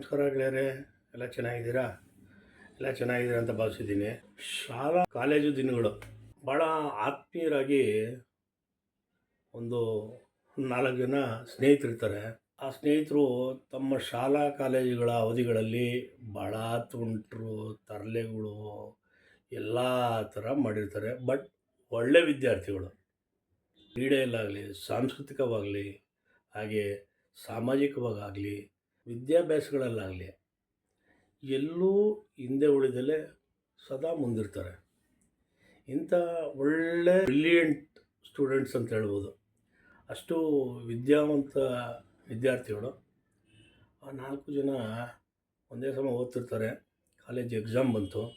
ನಮಸ್ಕಾರ ಗೆಳೆಯರೆ ಎಲ್ಲ ಚೆನ್ನಾಗಿದ್ದೀರಾ? ಎಲ್ಲ ಚೆನ್ನಾಗಿದ್ದೀರಾ ಅಂತ ಭಾವಿಸಿದ್ದೀನಿ. ಶಾಲಾ, ಕಾಲೇಜು ದಿನಗಳು ಭಾಳ ಆತ್ಮೀಯರಾಗಿ ಒಂದು ನಾಲ್ಕು ಜನ ಸ್ನೇಹಿತರಿರ್ತಾರೆ. ಆ ಸ್ನೇಹಿತರು ತಮ್ಮ ಶಾಲಾ, ಕಾಲೇಜುಗಳ ಅವಧಿಗಳಲ್ಲಿ ಭಾಳ ತುಂಟರು, ತರಲೆಗಳು ಎಲ್ಲ ಥರ ಮಾಡಿರ್ತಾರೆ. ಬಟ್ ಒಳ್ಳೆ ವಿದ್ಯಾರ್ಥಿಗಳು. ಕ್ರೀಡೆಯಲ್ಲಾಗಲಿ, ಸಾಂಸ್ಕೃತಿಕವಾಗಲಿ, ಹಾಗೆ ಸಾಮಾಜಿಕವಾಗಲಿ ವಿದ್ಯಾಭ್ಯಾಸಗಳಲ್ಲಾಗಲಿ ಎಲ್ಲೂ ಹಿಂದೆ ಉಳಿದಲೆ ಸದಾ ಮುಂದಿರ್ತಾರೆ. ಇಂಥ ಒಳ್ಳೆ ಬ್ರಿಲಿಯಂಟ್ ಸ್ಟೂಡೆಂಟ್ಸ್ ಅಂತ ಹೇಳ್ಬೋದು. ಅಷ್ಟು ವಿದ್ಯಾವಂತ ವಿದ್ಯಾರ್ಥಿಗಳು. ಆ ನಾಲ್ಕು ಜನ ಒಂದೇ ಸಮ ಓದ್ತಿರ್ತಾರೆ. ಕಾಲೇಜ್ ಎಕ್ಸಾಮ್ ಬಂತು.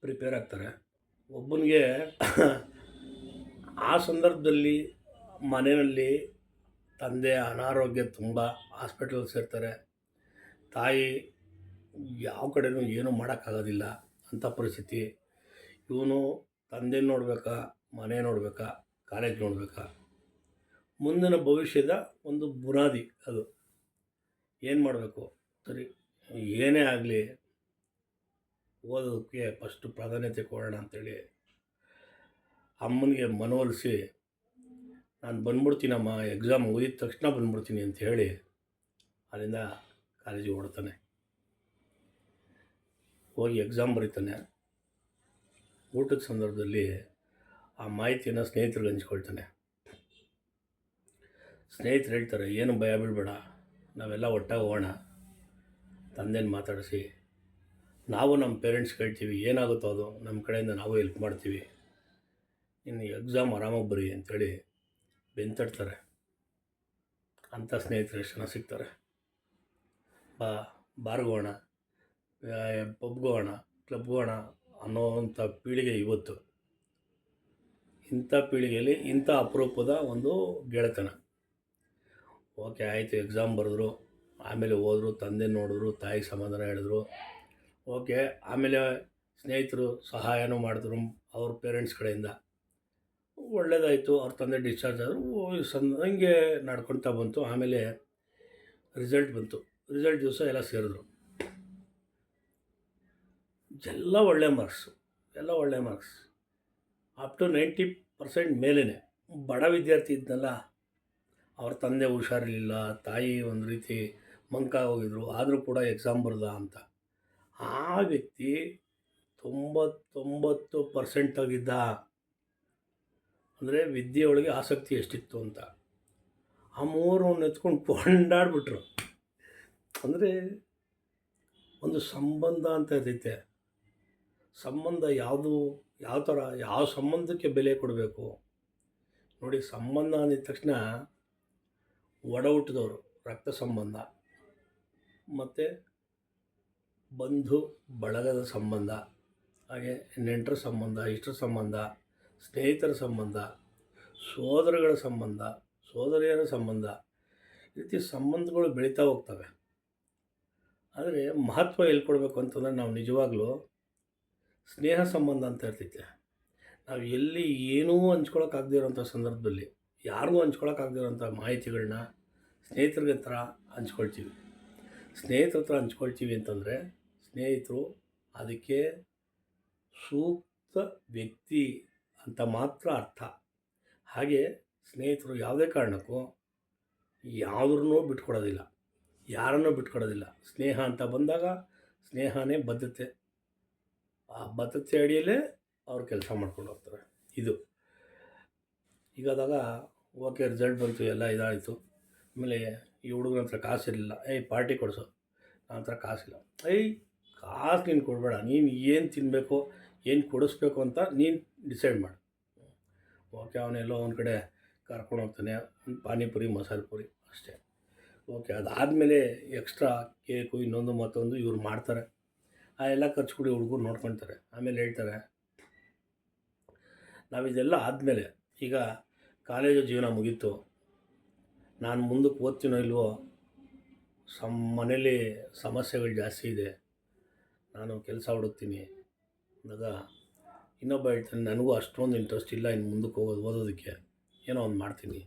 ಪ್ರಿಪೇರ್ ಆಗ್ತಾರೆ. ಒಬ್ಬನಿಗೆ ಆ ಸಂದರ್ಭದಲ್ಲಿ ಮನೆಯಲ್ಲಿ ತಂದೆ ಅನಾರೋಗ್ಯ ತುಂಬ ಹಾಸ್ಪಿಟಲ್ ಸೇರ್ತಾರೆ. ತಾಯಿ ಯಾವ ಕಡೆನೂ ಏನೂ ಮಾಡೋಕ್ಕಾಗೋದಿಲ್ಲ ಅಂಥ ಪರಿಸ್ಥಿತಿ. ಇವನು ತಂದೆ ನೋಡಬೇಕಾ, ಮನೆ ನೋಡಬೇಕಾ ಕಾಲೇಜ್ ನೋಡಬೇಕಾ? ಮುಂದಿನ ಭವಿಷ್ಯದ ಒಂದು ಬುನಾದಿ ಅದು. ಏನು ಮಾಡಬೇಕು? ಸರಿ, ಏನೇ ಆಗಲಿ ಓದೋದಕ್ಕೆ ಫಸ್ಟು ಪ್ರಾಧಾನ್ಯತೆ ಕೊಡೋಣ ಅಂತೇಳಿ ಅಮ್ಮನಿಗೆ ಮನವೊಲಿಸಿ ನಾನು ಬಂದ್ಬಿಡ್ತೀನಮ್ಮ ಎಕ್ಸಾಮ್ ಮುಗಿದ ತಕ್ಷಣ ಬಂದ್ಬಿಡ್ತೀನಿ ಅಂತ ಹೇಳಿ ಅಲ್ಲಿಂದ ಕಾಲೇಜಿಗೆ ಓಡ್ತಾನೆ ಹೋಗಿ ಎಕ್ಸಾಮ್ ಬರೀತಾನೆ. ಊಟದ ಸಂದರ್ಭದಲ್ಲಿ ಆ ಮಾಹಿತಿಯನ್ನು ಸ್ನೇಹಿತರಿಗೆ ಹಂಚ್ಕೊಳ್ತಾನೆ. ಸ್ನೇಹಿತರು ಹೇಳ್ತಾರೆ, ಏನು ಭಯ ಬಿಡಬೇಡ ನಾವೆಲ್ಲ ಒಟ್ಟಾಗಿ ಹೋಗೋಣ. ತಂದೆನ ಮಾತಾಡಿಸಿ. ನಾವು ನಮ್ಮ ಪೇರೆಂಟ್ಸ್ ಕೇಳ್ತೀವಿ, ಏನಾಗುತ್ತೋ ಅದು, ನಮ್ಮ ಕಡೆಯಿಂದ ನಾವು ಹೆಲ್ಪ್ ಮಾಡ್ತೀವಿ. ಇನ್ನು ಎಕ್ಸಾಮ್ ಆರಾಮಾಗಿ ಬರೀ ಅಂಥೇಳಿ ಬೆಂತಡ್ತಾರೆ. ಅಂಥ ಸ್ನೇಹಿತರು ಎಷ್ಟು ಜನ ಸಿಗ್ತಾರೆ. ಬಾ, ಬಾರ್ಗೋಣ ಪಬ್ಗೋಣ, ಕ್ಲಬ್ಗೋಣ ಅನ್ನೋವಂಥ ಪೀಳಿಗೆ ಇವತ್ತು. ಇಂಥ ಪೀಳಿಗೆಯಲ್ಲಿ ಇಂಥ ಅಪರೂಪದ ಒಂದು ಗೆಳೆತನ. ಓಕೆ, ಆಯಿತು, ಎಕ್ಸಾಮ್ ಬರೆದ್ರು, ಆಮೇಲೆ ಹೋದರು ತಂದೆ ನೋಡಿದ್ರು, ತಾಯಿ ಸಮಾಧಾನ ಹೇಳಿದ್ರು. ಓಕೆ, ಆಮೇಲೆ ಸ್ನೇಹಿತರು ಸಹಾಯನೂ ಮಾಡಿದ್ರು ಅವ್ರ ಪೇರೆಂಟ್ಸ್ ಕಡೆಯಿಂದ. ಒಳ್ಳೇದಾಯಿತು, ಅವ್ರ ತಂದೆ ಡಿಸ್ಚಾರ್ಜ್ ಆದರು ಸನ್ ಹಂಗೆ ನಡ್ಕೊಳ್ತಾ ಬಂತು. ಆಮೇಲೆ ರಿಸಲ್ಟ್ ಬಂತು. ರಿಸಲ್ಟ್ ದಿವಸ ಎಲ್ಲ ಸೇರಿದ್ರು. ಎಲ್ಲ ಒಳ್ಳೆ ಮಾರ್ಕ್ಸು ಎಲ್ಲ ಒಳ್ಳೆ marks up to ninety percent ಮೇಲೇ ಬಡ ವಿದ್ಯಾರ್ಥಿ ಇದ್ನಲ್ಲ, ಅವ್ರ ತಂದೆ ಹುಷಾರಿರಲಿಲ್ಲ, ತಾಯಿ ಒಂದು ರೀತಿ ಮಂಕ ಹೋಗಿದ್ರು, ಆದರೂ ಕೂಡ ಎಕ್ಸಾಮ್ ಬರ್ದ ಅಂತ. ಆ ವ್ಯಕ್ತಿ ತೊಂಬತ್ತೊಂಬತ್ತು ಪರ್ಸೆಂಟ್ ಆಗಿದ್ದ ಅಂದರೆ ವಿದ್ಯೆಯೊಳಗೆ ಆಸಕ್ತಿ ಎಷ್ಟಿತ್ತು ಅಂತ. ಆ ಮೂರನ್ನು ಎತ್ಕೊಂಡು ಕೊಂಡಾಡ್ಬಿಟ್ರು. ಅಂದರೆ ಒಂದು ಸಂಬಂಧ ಅಂತ ಇರ್ತೈತೆ. ಸಂಬಂಧ ಯಾವುದು, ಯಾವ ಥರ, ಯಾವ ಸಂಬಂಧಕ್ಕೆ ಬೆಲೆ ಕೊಡಬೇಕು? ನೋಡಿ, ಸಂಬಂಧ ಅಂದಿದ ತಕ್ಷಣ ಒಡ ಹುಟ್ಟಿದವರು ರಕ್ತ ಸಂಬಂಧ. ಮತ್ತು ಬಂಧು, ಬಳಗದ ಸಂಬಂಧ, ಹಾಗೆ ನೆಂಟರ ಸಂಬಂಧ, ಇಷ್ಟರ ಸಂಬಂಧ. ಸ್ನೇಹಿತರ ಸಂಬಂಧ, ಸೋದರಗಳ ಸಂಬಂಧ, ಸೋದರಿಯರ ಸಂಬಂಧ ರೀತಿ ಸಂಬಂಧಗಳು ಬೆಳೀತಾ ಹೋಗ್ತವೆ. ಆದರೆ ಮಹತ್ವ ಎಲ್ಲಿ ಕೊಡಬೇಕು ಅಂತಂದರೆ ನಾವು ನಿಜವಾಗ್ಲೂ ಸ್ನೇಹ ಸಂಬಂಧ ಅಂತ ಇರ್ತೈತೆ ನಾವು ಎಲ್ಲಿ ಏನೂ ಹಂಚ್ಕೊಳಕ್ಕಾಗದೇ ಇರೋಂಥ ಸಂದರ್ಭದಲ್ಲಿ, ಯಾರಿಗೂ ಹಂಚ್ಕೊಳಕ್ಕಾಗದೇ ಇರೋಂಥ ಮಾಹಿತಿಗಳನ್ನ ಸ್ನೇಹಿತರ ಹತ್ರ ಹಂಚ್ಕೊಳ್ತೀವಿ. ಸ್ನೇಹಿತರ ಹತ್ರ ಹಂಚ್ಕೊಳ್ತೀವಿ ಅಂತಂದರೆ ಸ್ನೇಹಿತರು ಅದಕ್ಕೆ ಸೂಕ್ತ ವ್ಯಕ್ತಿ ಅಂತ ಮಾತ್ರ ಅರ್ಥ. ಹಾಗೆ ಸ್ನೇಹಿತರು ಯಾವುದೇ ಕಾರಣಕ್ಕೂ ಯಾವುದ್ರೂ ಬಿಟ್ಕೊಡೋದಿಲ್ಲ. ಯಾರನ್ನೂ ಬಿಟ್ಕೊಡೋದಿಲ್ಲ. ಸ್ನೇಹ ಅಂತ ಬಂದಾಗ ಸ್ನೇಹನೇ ಬದ್ಧತೆ. ಆ ಬದ್ಧತೆ ಅಡಿಯಲ್ಲೇ ಅವ್ರು ಕೆಲಸ ಮಾಡ್ಕೊಂಡು ಹೋಗ್ತಾರೆ. ಇದು. ಈಗಾದಾಗ ಓಕೆ ರಿಸಲ್ಟ್ ಬಂತು, ಎಲ್ಲ ಇದಾಯಿತು. ಆಮೇಲೆ ಈ ಹುಡುಗನ ಹತ್ರ ಕಾಸಿರಲಿಲ್ಲ. ಏಯ್, ಪಾರ್ಟಿ ಕೊಡಿಸು. ನನ್ನ ಹತ್ರ ಕಾಸಿಲ್ಲ. ಏಯ್, ಕಾಸು ನೀನು ಕೊಡಬೇಡ. ನೀನು ಏನು ತಿನ್ನಬೇಕು ಏನು ಕೊಡಿಸ್ಬೇಕು ಅಂತ ನೀನು ಡಿಸೈಡ್ ಮಾಡಿ. ಓಕೆ, ಅವನೆಲ್ಲೋ ಒಂದು ಕಡೆ ಕರ್ಕೊಂಡು ಹೋಗ್ತಾನೆ. ಪಾನಿಪುರಿ, ಮಸಾಲೆ ಪುರಿ ಅಷ್ಟೇ. ಓಕೆ, ಅದಾದಮೇಲೆ ಎಕ್ಸ್ಟ್ರಾ ಕೇಕು, ಇನ್ನೊಂದು ಮತ್ತೊಂದು ಇವ್ರು ಮಾಡ್ತಾರೆ. ಆ ಎಲ್ಲ ಖರ್ಚು ಕೊಡಿ ಹುಡುಗರು ನೋಡ್ಕೊಳ್ತಾರೆ ಆಮೇಲೆ ಹೇಳ್ತಾರೆ, ನಾವಿದೆಲ್ಲ ಆದಮೇಲೆ, ಈಗ ಕಾಲೇಜು ಜೀವನ ಮುಗೀತು. ನಾನು ಮುಂದಕ್ಕೆ ಓದ್ತೀನೋ ಇಲ್ವೋ, ಸಮ್ ಮನೇಲಿ ಸಮಸ್ಯೆಗಳು ಜಾಸ್ತಿ ಇದೆ. ನಾನು ಕೆಲಸ ಹುಡುಕ್ತೀನಿ. ಅಂದಾಗ ಇನ್ನೊಬ್ಬ ಹೇಳ್ತಾನೆ, ನನಗೂ ಅಷ್ಟೊಂದು ಇಂಟ್ರೆಸ್ಟ್ ಇಲ್ಲ, ಇನ್ನು ಮುಂದಕ್ಕೆ ಹೋಗೋದು, ಓದೋದಕ್ಕೆ. ಏನೋ ಒಂದು ಮಾಡ್ತೀನಿ.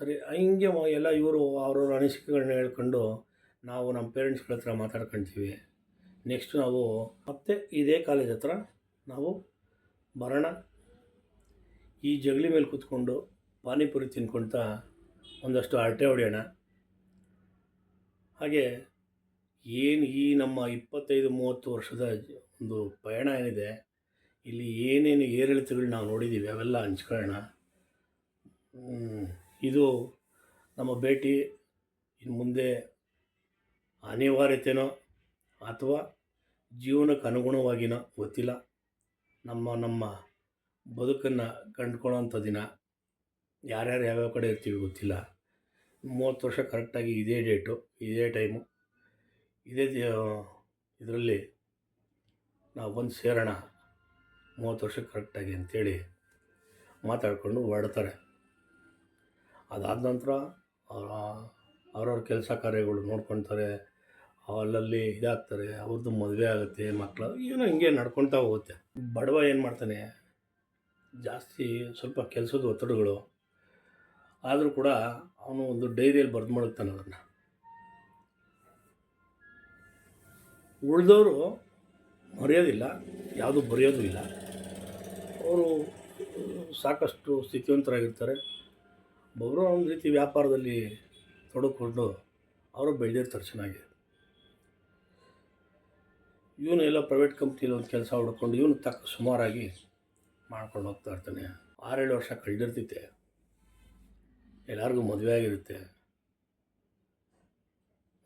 ಸರಿ, ಹಿಂಗೆ ಎಲ್ಲ ಇವರು ಅವ್ರವ್ರ ಅನಿಸಿಕೆಗಳನ್ನ ಹೇಳ್ಕೊಂಡು ನಾವು ನಮ್ಮ ಪೇರೆಂಟ್ಸ್ಗಳ ಹತ್ರ ಮಾತಾಡ್ಕೊಳ್ತೀವಿ ನೆಕ್ಸ್ಟ್ ನಾವು ಮತ್ತೆ ಇದೇ ಕಾಲೇಜ್ ಹತ್ರ ನಾವು ಬರೋಣ ಈ ಜಗಲಿ ಮೇಲೆ ಕೂತ್ಕೊಂಡು ಪಾನಿಪುರಿ ತಿನ್ಕೊಳ್ತಾ ಒಂದಷ್ಟು ಅರಟೆ ಹೊಡೆಯೋಣ. ಹಾಗೆ ಏನು ಈ ನಮ್ಮ ಇಪ್ಪತ್ತೈದು, ಮೂವತ್ತು ವರ್ಷದ ಒಂದು ಪಯಣ ಏನಿದೆ ಇಲ್ಲಿ ಏನೇನು ಏರಿಳಿತಗಳು ನಾವು ನೋಡಿದ್ದೀವಿ, ಅವೆಲ್ಲ ಹಂಚ್ಕೊಳ್ಳೋಣ. ಇದು ನಮ್ಮ ಭೇಟಿ, ಇನ್ನು ಮುಂದೆ ಅನಿವಾರ್ಯತೆನೋ ಅಥವಾ ಜೀವನಕ್ಕೆ ಅನುಗುಣವಾಗಿನೋ ಗೊತ್ತಿಲ್ಲ. ನಮ್ಮ ನಮ್ಮ ಬದುಕನ್ನು ಕಂಡುಕೊಳ್ಳೋಂಥ ದಿನ, ಯಾರ್ಯಾರು ಯಾವ್ಯಾವ ಕಡೆ ಇರ್ತೀವಿ ಗೊತ್ತಿಲ್ಲ. ಮೂವತ್ತು ವರ್ಷ ಕರೆಕ್ಟಾಗಿ ಇದೇ ಡೇಟು, ಇದೇ ಟೈಮು. ಇದೇ ಇದರಲ್ಲಿ ನಾವು ಬಂದು ಸೇರೋಣ. ಮೂವತ್ತು ವರ್ಷ ಕರೆಕ್ಟಾಗಿ ಅಂತೇಳಿ ಮಾತಾಡಿಕೊಂಡು ಹೊರಡ್ತಾರೆ. ಅದಾದ ನಂತರ ಅವರ, ಅವ್ರವ್ರ ಕೆಲಸ ಕಾರ್ಯಗಳು ನೋಡ್ಕೊತಾರೆ. ಅಲ್ಲಲ್ಲಿ ಇದಾಗ್ತಾರೆ, ಅವ್ರದ್ದು ಮದುವೆ ಆಗುತ್ತೆ ಮಕ್ಕಳು ಏನೋ ಹಿಂಗೆ ನಡ್ಕೊಳ್ತಾ ಹೋಗುತ್ತೆ. ಬಡವ ಏನು ಮಾಡ್ತಾನೆ, ಜಾಸ್ತಿ ಸ್ವಲ್ಪ ಕೆಲಸದ ಒತ್ತಡಗಳು, ಆದರೂ ಕೂಡ ಅವನು ಒಂದು ಡೈರಿಯಲ್ಲಿ ಬರೆದು ಮಾಡುತ್ತಾನೆ ಅದನ್ನು ಉಳಿದವರು ಮರೆಯೋದಿಲ್ಲ, ಯಾವುದು ಬರೆಯೋದು ಇಲ್ಲ. ಅವರು ಸಾಕಷ್ಟು ಸ್ಥಿತಿವಂತರಾಗಿರ್ತಾರೆ. ಒಬ್ಬರು ಒಂದು ರೀತಿ ವ್ಯಾಪಾರದಲ್ಲಿ ತೊಡಕೊಂಡು ಅವರು ಬೆಳೆದಿರ್ತಾರೆ ಚೆನ್ನಾಗಿ. ಇವನು ಎಲ್ಲ ಪ್ರೈವೇಟ್ ಕಂಪ್ನಿಲಿ ಒಂದು ಕೆಲಸ ಹುಡ್ಕೊಂಡು ಇವನು ತಕ್ಕ ಸುಮಾರಾಗಿ ಮಾಡ್ಕೊಂಡು ಹೋಗ್ತಾ ಇರ್ತಾನೆ. ಆರೇಳು ವರ್ಷ ಕಳೆದಿರ್ತೈತೆ. ಎಲ್ಲರಿಗೂ ಮದುವೆ ಆಗಿರುತ್ತೆ.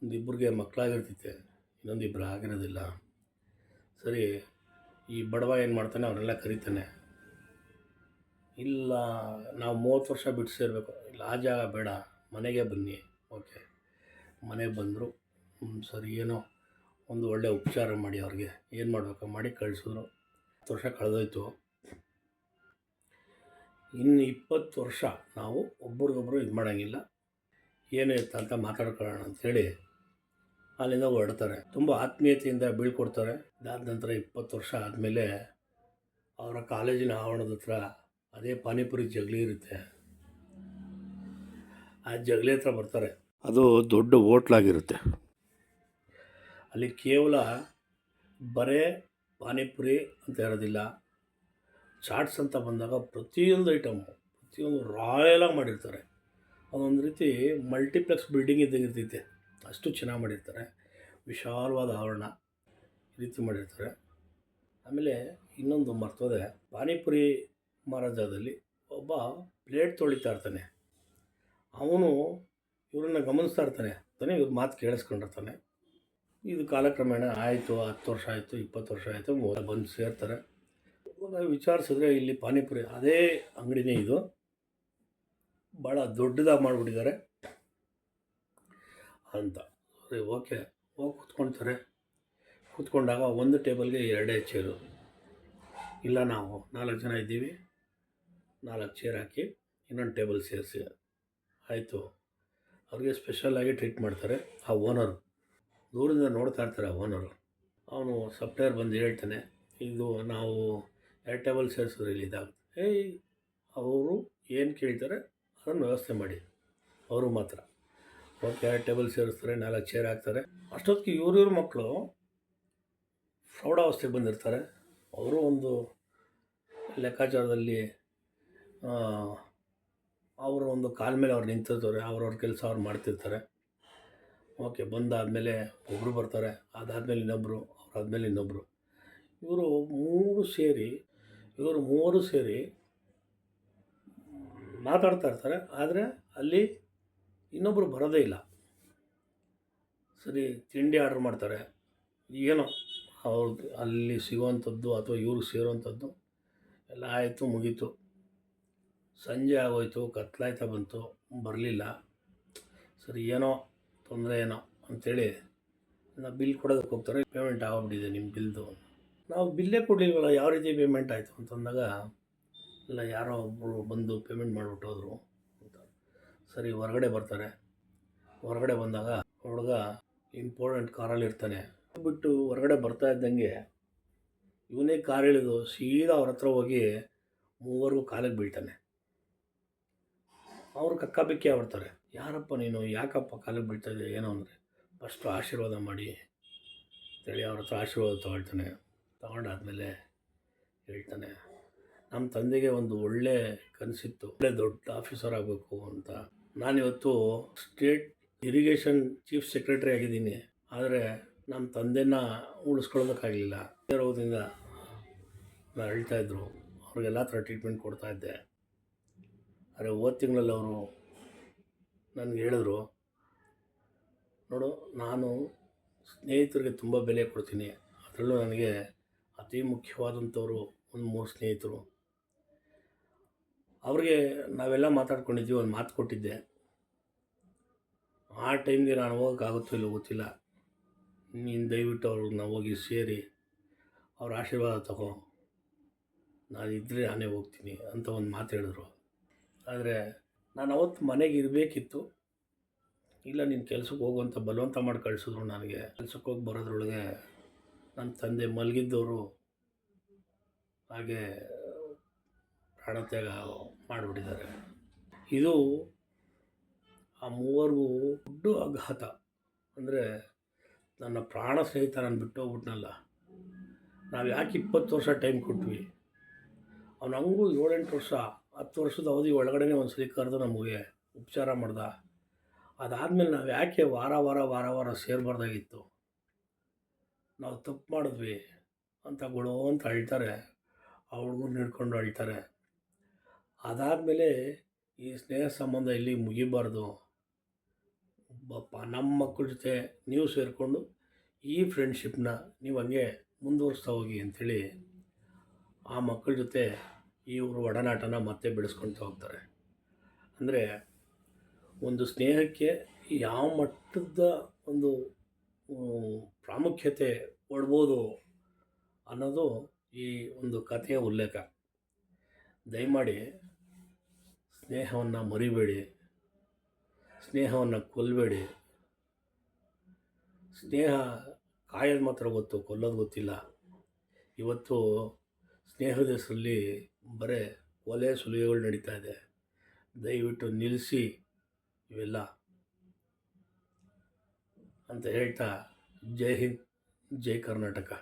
ಒಂದಿಬ್ಬರಿಗೆ ಮಕ್ಕಳಾಗಿರ್ತೈತೆ ಇನ್ನೊಂದಿಬ್ಬರು ಆಗಿರೋದಿಲ್ಲ. ಸರಿ, ಈ ಬಡವ ಏನು ಮಾಡ್ತಾನೆ, ಅವರೆಲ್ಲ ಕರಿತಾನೆ. ಇಲ್ಲ, ನಾವು ಮೂವತ್ತು ವರ್ಷ ಬಿಟ್ಟು ಸೇರಬೇಕು. ಇಲ್ಲ, ಆ ಜಾಗ ಬೇಡ, ಮನೆಗೆ ಬನ್ನಿ. ಓಕೆ. ಮನೆಗೆ ಬಂದರು ಸರಿ, ಏನೋ ಒಂದು ಒಳ್ಳೆ ಉಪಚಾರ ಮಾಡಿ ಅವ್ರಿಗೆ. ಏನು ಮಾಡಬೇಕು ಮಾಡಿ ಕಳಿಸಿದ್ರು. ಹತ್ತು ವರ್ಷ ಕಳೆದೋಯ್ತು. ಇನ್ನು ಇಪ್ಪತ್ತು ವರ್ಷ ನಾವು ಒಬ್ರಿಗೊಬ್ರು ಇದು ಮಾಡೋಂಗಿಲ್ಲ. ಏನು ಇತ್ತು ಅಂತ ಮಾತಾಡ್ಕೊಳ್ಳೋಣ ಅಂಥೇಳಿ ಅಲ್ಲಿಂದ ಹೊರಡ್ತಾರೆ. ತುಂಬ ಆತ್ಮೀಯತೆಯಿಂದ ಬೀಳ್ಕೊಡ್ತಾರೆ. ಅದಾದ ನಂತರ ಇಪ್ಪತ್ತು ವರ್ಷ ಆದಮೇಲೆ ಅವರ ಕಾಲೇಜಿನ ಆವರಣದ ಹತ್ರ ಅದೇ ಪಾನಿಪುರಿ ಜಗಲಿ ಇರುತ್ತೆ. ಆ ಜಗಲಿ ಹತ್ರ ಬರ್ತಾರೆ. ಅದು ದೊಡ್ಡ ಹೋಟ್ಲಾಗಿರುತ್ತೆ ಅಲ್ಲಿ ಕೇವಲ ಬರೇ ಪಾನಿಪುರಿ ಅಂತ ಇರೋದಿಲ್ಲ. ಚಾಟ್ಸ್ ಅಂತ ಬಂದಾಗ ಪ್ರತಿಯೊಂದು ಐಟಮು, ಪ್ರತಿಯೊಂದು ರಾಯಲಾಗಿ ಮಾಡಿರ್ತಾರೆ. ಅದೊಂದು ರೀತಿ ಮಲ್ಟಿಪ್ಲೆಕ್ಸ್ ಬಿಲ್ಡಿಂಗ್ ಇದ್ದಂಗೆ ಇರ್ತೈತೆ. ಅಷ್ಟು ಚೆನ್ನಾಗಿ ಮಾಡಿರ್ತಾರೆ. ವಿಶಾಲವಾದ ಆವರಣ ರೀತಿ ಮಾಡಿರ್ತಾರೆ. ಆಮೇಲೆ ಇನ್ನೊಂದು ಮರ್ತೋದೆ, ಪಾನಿಪುರಿ ಮಹಾರಾಜದಲ್ಲಿ ಒಬ್ಬ ಪ್ಲೇಟ್ ತೊಳಿತಾ ಇರ್ತಾನೆ. ಅವನು ಇವ್ರನ್ನ ಗಮನಿಸ್ತಾ ಇರ್ತಾನೆ. ತಾನೇ ಇವ್ರ ಮಾತು ಕೇಳಿಸ್ಕೊಂಡಿರ್ತಾನೆ. ಇದು ಕಾಲಕ್ರಮೇಣ ಆಯಿತು, ಹತ್ತು ವರ್ಷ ಆಯಿತು, ಇಪ್ಪತ್ತು ವರ್ಷ ಆಯಿತು ಬಂದು ಸೇರ್ತಾರೆ. ವಿಚಾರಿಸಿದ್ರೆ ಇಲ್ಲಿ ಪಾನಿಪುರಿ ಅದೇ ಅಂಗಡಿನೇ ಇದು. ಭಾಳ ದೊಡ್ಡದಾಗಿ ಮಾಡಿಬಿಟ್ಟಿದ್ದಾರೆ. ಅಂತ. ಓಕೆ ಹೋಗಿ ಕೂತ್ಕೊಳ್ತಾರೆ ಕೂತ್ಕೊಂಡಾಗ ಒಂದು ಟೇಬಲ್ಗೆ ಎರಡೇ ಚೇರು. ಇಲ್ಲ ನಾವು ನಾಲ್ಕು ಜನ ಇದ್ದೀವಿ. ನಾಲ್ಕು ಚೇರ್ ಹಾಕಿ ಇನ್ನೊಂದು ಟೇಬಲ್ ಸೇರಿಸಿ. ಆಯಿತು. ಅವ್ರಿಗೆ ಸ್ಪೆಷಲಾಗಿ ಟ್ರೀಟ್ ಮಾಡ್ತಾರೆ ಆ ಓನರು ದೂರದಿಂದ ನೋಡ್ತಾ ಇರ್ತಾರೆ ಆ ಓನರು ಅವನು ಸಪ್ಲೈಯರ್ ಬಂದು ಹೇಳ್ತಾನೆ, ಇದು ನಾವು ಎರಡು ಟೇಬಲ್ ಸೇರಿಸಿದ್ರೆ ಇಲ್ಲಿ ಇದಾಗುತ್ತೆ. ಏಯ್, ಅವರು ಏನು ಕೇಳ್ತಾರೆ, ಅದನ್ನು ವ್ಯವಸ್ಥೆ ಮಾಡಿ. ಅವರು ಮಾತ್ರ. ಓಕೆ, ಎರಡು ಟೇಬಲ್ ಸೇರಿಸ್ತಾರೆ, ನಾಲ್ಕು ಚೇರ್ ಹಾಕ್ತಾರೆ. ಅಷ್ಟೊತ್ತಿಗೆ ಇವ್ರಿವ್ರ ಮಕ್ಕಳು ಪ್ರೌಢಾವಸ್ಥೆಗೆ ಬಂದಿರ್ತಾರೆ. ಅವರು ಒಂದು ಲೆಕ್ಕಾಚಾರದಲ್ಲಿ ಅವರ ಒಂದು ಕಾಲ ಮೇಲೆ ಅವ್ರು ನಿಂತಿರ್ತಾರೆ ಅವ್ರವ್ರ ಕೆಲಸ ಅವ್ರು ಮಾಡ್ತಿರ್ತಾರೆ. ಓಕೆ, ಬಂದಾದಮೇಲೆ ಒಬ್ಬರು ಬರ್ತಾರೆ, ಅದಾದಮೇಲೆ ಇನ್ನೊಬ್ಬರು ಅವ್ರಾದ್ಮೇಲೆ ಇನ್ನೊಬ್ಬರು ಇವರು ಮೂರು ಸೇರಿ, ಇವರು ಮೂವರು ಸೇರಿ ಮಾತಾಡ್ತಾ ಇರ್ತಾರೆ. ಆದರೆ ಅಲ್ಲಿ ಇನ್ನೊಬ್ಬರು ಬರೋದೇ ಇಲ್ಲ. ಸರಿ, ತಿಂಡಿ ಆರ್ಡ್ರ್ ಮಾಡ್ತಾರೆ. ಏನೋ ಅವ್ರಿಗೆ ಅಲ್ಲಿ ಸಿಗುವಂಥದ್ದು ಅಥವಾ ಇವ್ರಿಗೆ ಸೇರುವಂಥದ್ದು ಎಲ್ಲ ಆಯಿತು, ಮುಗೀತು. ಸಂಜೆ ಆಗೋಯ್ತು, ಕತ್ಲಾಯ್ತಾ ಬಂತು, ಬರಲಿಲ್ಲ. ಸರಿ, ಏನೋ ತೊಂದರೆ ಏನೋ ಅಂಥೇಳಿ ನಾವು ಬಿಲ್ ಕೊಡೋದಕ್ಕೆ ಹೋಗ್ತಾರೆ. ಪೇಮೆಂಟ್ ಆಗಿಬಿಟ್ಟಿದೆ ನಿಮ್ಮ ಬಿಲ್ದು. ನಾವು ಬಿಲ್ಲೇ ಕೊಡಲಿಲ್ವಲ್ಲ, ಯಾವ ರೀತಿ ಪೇಮೆಂಟ್ ಆಯಿತು ಅಂತಂದಾಗ, ಇಲ್ಲ, ಯಾರೋ ಒಬ್ಬರು ಬಂದು ಪೇಮೆಂಟ್ ಮಾಡಿಬಿಟ್ಟು ಹೋದರು. ಅಂತ ಸರಿ, ಹೊರಗಡೆ ಬರ್ತಾರೆ. ಹೊರಗಡೆ ಬಂದಾಗ ಹುಡುಗ ಇಂಪಾರ್ಟೆಂಟ್ ಕಾರಲ್ಲಿ ಇರ್ತಾನೆ. ಬಿಟ್ಟು ಹೊರಗಡೆ ಬರ್ತಾ ಇದ್ದಂಗೆ ಇವನೇ ಕಾರ್ ಇಳಿದು ಸೀದಾ ಅವ್ರ ಹತ್ರ ಹೋಗಿ ಮೂವರೆಗೂ ಕಾಲಿಗೆ ಬೀಳ್ತಾನೆ. ಅವರು ಕಕ್ಕಾಬಿಕ್ಕಿ ಆಗ್ಬಿಡ್ತಾರೆ ಯಾರಪ್ಪ ನೀನು? ಯಾಕಪ್ಪ ಕಾಲಿಗೆ ಬೀಳ್ತಾ ಏನೋ? ಅಂದರೆ, ಫಸ್ಟು ಆಶೀರ್ವಾದ ಮಾಡಿ. ಅಂತೇಳಿ ಅವ್ರ ಹತ್ರ ಆಶೀರ್ವಾದ ತೊಗೊಳ್ತಾನೆ. ತೊಗೊಂಡಾದ್ಮೇಲೆ ಹೇಳ್ತಾನೆ ನಮ್ಮ ತಂದೆಗೆ ಒಂದು ಒಳ್ಳೆ ಕನಸಿತ್ತು. ಒಳ್ಳೆ ದೊಡ್ಡ ಆಫೀಸರ್ ಆಗಬೇಕು ಅಂತ. ನಾನಿವತ್ತು ಸ್ಟೇಟ್ ಇರಿಗೇಷನ್ ಚೀಫ್ ಸೆಕ್ರೆಟರಿ ಆಗಿದ್ದೀನಿ. ಆದರೆ ನಮ್ಮ ತಂದೆನ ಉಳಿಸ್ಕೊಳ್ಳೋದಕ್ಕಾಗಲಿಲ್ಲ ಇರೋದ್ರಿಂದ ನಾನು ಹೇಳ್ತಾಯಿದ್ರು ಅವ್ರಿಗೆಲ್ಲ ಥರ ಟ್ರೀಟ್ಮೆಂಟ್ ಕೊಡ್ತಾ ಇದ್ದೆ. ಆದರೆ ಹೋದ ತಿಂಗಳಲ್ಲಿ ಅವರು ನನಗೆ ಹೇಳಿದ್ರು, ನೋಡು, ನಾನು ಸ್ನೇಹಿತರಿಗೆ ತುಂಬ ಬೆಲೆ ಕೊಡ್ತೀನಿ. ಅದರಲ್ಲೂ ನನಗೆ ಅತಿ ಮುಖ್ಯವಾದಂಥವರು ಒಂದು ಮೂರು ಸ್ನೇಹಿತರು. ಅವ್ರಿಗೆ ನಾವೆಲ್ಲ ಮಾತಾಡ್ಕೊಂಡಿದ್ವಿ, ಒಂದು ಮಾತು ಕೊಟ್ಟಿದ್ದೆ. ಆ ಟೈಮ್ಗೆ ನಾನು ಹೋಗೋಕ್ಕಾಗುತ್ತೋ ಇಲ್ಲೋ ಗೊತ್ತಿಲ್ಲ. ನೀನು ದಯವಿಟ್ಟು ಅವ್ರನ್ನ ಹೋಗಿ ಸೇರಿ, ಅವ್ರ ಆಶೀರ್ವಾದ ತಗೋ. ನಾನು ಇದ್ದರೆ ನಾನೇ ಹೋಗ್ತೀನಿ ಅಂತ ಒಂದು ಮಾತು ಹೇಳಿದ್ರು. ಆದರೆ ನಾನು ಅವತ್ತು ಮನೆಗೆ ಇರಬೇಕಿತ್ತು. ಇಲ್ಲ ನಿನ್ನ ಕೆಲಸಕ್ಕೆ ಹೋಗುವಂಥ ಬಲವಂತ ಮಾಡಿ ಕಳಿಸಿದ್ರು ನನಗೆ. ಕೆಲ್ಸಕ್ಕೆ ಹೋಗಿ ಬರೋದ್ರೊಳಗೆ ನನ್ನ ತಂದೆ ಮಲಗಿದ್ದವರು ಹಾಗೆ ಪ್ರಾಣತ್ಯಾಗ ಮಾಡಿಬಿಟ್ಟಿದ್ದಾರೆ. ಇದು ಆ ಮೂವರಿಗೂ ದೊಡ್ಡ ಆಘಾತ ಅಂದರೆ ನನ್ನ ಪ್ರಾಣ ಸ್ನೇಹಿತ ನಾನು ಬಿಟ್ಟು ಹೋಗ್ಬಿಟ್ನಲ್ಲ. ನಾವು ಯಾಕೆ ಇಪ್ಪತ್ತು ವರ್ಷ ಟೈಮ್ ಕೊಟ್ವಿ? ಅವನು ಹಂಗೂ ಏಳೆಂಟು ವರ್ಷ, ಹತ್ತು ವರ್ಷದ ಅವಧಿ ಒಳಗಡೆನೇ ಒಂದು ಸಲ ಕರೆದು ನಮಗೆ ಉಪಚಾರ ಮಾಡ್ದ. ಅದಾದಮೇಲೆ ನಾವು ಯಾಕೆ ವಾರ ವಾರ ವಾರ ವಾರ ಸೇರಬಾರ್ದಾಗಿತ್ತು? ನಾವು ತಪ್ಪು ಮಾಡಿದ್ವಿ ಅಂತ ಗೊಳೋ ಅಂತ ಅಳ್ತಾರೆ. ಆ ಹುಡುಗನ ಹಿಡ್ಕೊಂಡು ಅಳ್ತಾರೆ. ಅದಾದಮೇಲೆ ಈ ಸ್ನೇಹ ಸಂಬಂಧ ಇಲ್ಲಿ ಮುಗಿಬಾರ್ದು, ಬಪ್ಪ ನಮ್ಮ ಮಕ್ಕಳ ಜೊತೆ ನೀವು ಸೇರಿಕೊಂಡು ಈ ಫ್ರೆಂಡ್ಶಿಪ್ನ ನೀವು ಹಂಗೆ ಮುಂದುವರಿಸ್ತಾ ಹೋಗಿ ಅಂಥೇಳಿ ಆ ಮಕ್ಕಳ ಜೊತೆ ಇವರು ಒಡನಾಟನ ಮತ್ತೆ ಬೆಳೆಸ್ಕೊಳ್ತಾ ಹೋಗ್ತಾರೆ. ಅಂದರೆ ಒಂದು ಸ್ನೇಹಕ್ಕೆ ಯಾವ ಮಟ್ಟದ ಒಂದು ಪ್ರಾಮುಖ್ಯತೆ ಕೊಡ್ಬೋದು ಅನ್ನೋದು ಈ ಒಂದು ಕಥೆಯ ಉಲ್ಲೇಖ. ದಯಮಾಡಿ ಸ್ನೇಹವನ್ನು ಮರಿಬೇಡಿ. ಸ್ನೇಹವನ್ನು ಕೊಲ್ಲಬೇಡಿ ಸ್ನೇಹ ಕಾಯೋದು ಮಾತ್ರ ಗೊತ್ತು, ಕೊಲ್ಲೋದು ಗೊತ್ತಿಲ್ಲ. ಇವತ್ತು ಸ್ನೇಹದ ಹೆಸರಲ್ಲಿ ಬರೀ ಕೊಲೆ ಸುಲಿಗೆಗಳು ನಡೀತಾ ಇದೆ. ದಯವಿಟ್ಟು ನಿಲ್ಲಿಸಿ ಇವೆಲ್ಲ. ಅಂತ ಹೇಳ್ತಾ ಜೈ ಹಿಂದ್, ಜೈ ಕರ್ನಾಟಕ.